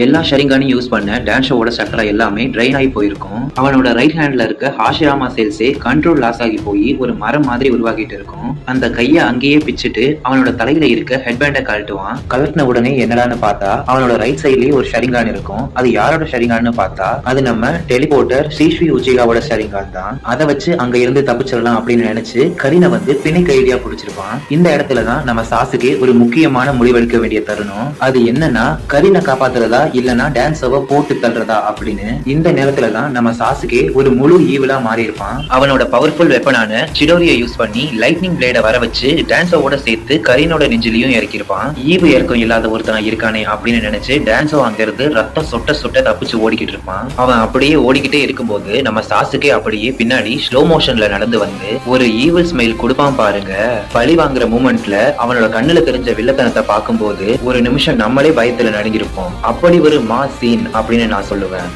எல்லா ஷரிங்கானையும் யூஸ் பண்ண டான்ஷோவோட சக்கரை எல்லாமே ட்ரைன் ஆகி போயிருக்கும். அவனோட ரைட் ஹேண்ட்ல இருக்க ஹாஷிராமா செல்ஸே கண்ட்ரோல் லாஸ் ஆகி போய் ஒரு மரம் மாதிரி உருவாகிட்டு இருக்கும். அந்த கையை அங்கேயே பிச்சுட்டு அவனோட தலையில இருக்க ஹெட்பேண்டை கழட்டுவான். கழட்டின உடனே என்னடான்னு பார்த்தா அவனோட ரைட் சைட்லயே ஒரு ஷரிங்கான் இருக்கும். அது யாரோட ஷரிங்கான்னு பார்த்தா அது நம்ம டெலிபோர்ட்டர் ஸ்ரீஸ்ரீ உச்சிகாவோட ஷரிங்கான் தான். அதை வச்சு அங்க இருந்து தப்பிச்சிடலாம் அப்படின்னு நினைச்சு கரீனை வந்து பிணைக்கு ஐடியா பிடிச்சிருப்பான். இந்த இடத்துல தான் நம்ம சாசுக்கு ஒரு முக்கியமான முடிவெடுக்க வேண்டிய தருணம். அது என்னன்னா கரீனை காப்பாத்துறதா இல்லனா டான்ஸோவை போட்டு தள்ளுறதா அப்படின்னு இந்த நேரத்துல தான் நம்ம சாசுகே ஒரு முழு ஈவிலா மாறி இருப்பான் அவனோட பவர்ஃபுல் வெப்பனான சிடோரியை யூஸ் பண்ணி லைட்னிங் பிளேட வர வச்சு டான்ஸோவோட சேர்த்து கரீனோட நெஞ்சிலையும் இறக்கிருப்பான் ஈவு இறக்கம் இல்லாத ஒருத்தன் இருக்கானே அப்படின்னு நினைச்சு டான்ஸோ அங்கிருந்து ரத்தம் சொட்ட சொட்ட தப்பிச்சு ஓடிக்கிட்டு இருப்பான். அவன் அப்படியே ஓடிக்கிட்டே இருக்கும்போது நம்ம சாசுகே அப்படியே பின்னாடி ஸ்லோ மோஷன்ல நடந்து வந்து ஒரு ஈவில் ஸ்மைல் கொடுப்பான் பாருங்க. பழி வாங்குற மூமெண்ட்ல அவனோட கண்ணுல தெரிஞ்ச வில்லத்தனத்தை பார்க்கும்போது ஒரு நிமிஷம் நம்மளே பயத்துல நடுங்கிருப்போம் அப்படி ஒரு மாசீன் அப்படின்னு நான் சொல்லுவேன்.